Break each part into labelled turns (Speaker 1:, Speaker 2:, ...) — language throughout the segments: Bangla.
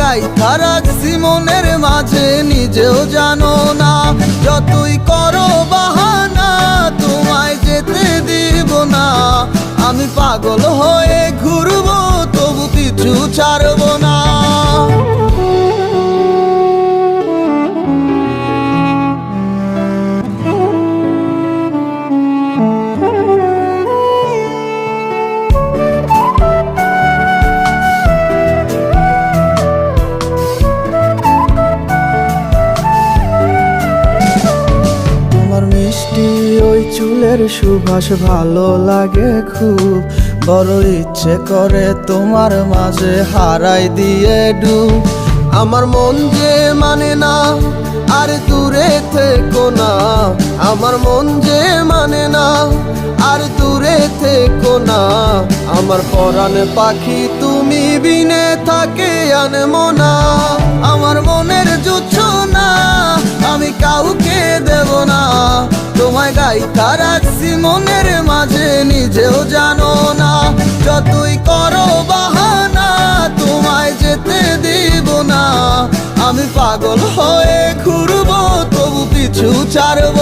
Speaker 1: গাইথা রাখছি মনের মাঝে নিজেও জানো না যতই করো বাহানা চুলের সুভাষ ভালো লাগে খুব। বড় ইচ্ছে করে তোমার মাঝে হারাই দিয়ে ডুব। আমার মন যে মানে না, আর দূরে থেকো না। আমার মন যে মানে না, আর দূরে থেকো না। আমার পরাণ পাখি তুমি বিনে থাকে আনমো গাইতা রাখছি মনের মাঝে নিজেও জানো না। যতই করো বাহানা, তোমায় যেতে দিব না। আমি পাগল হয়ে ঘুরবো, তবু পিছু ছাড়বো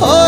Speaker 1: বাহানা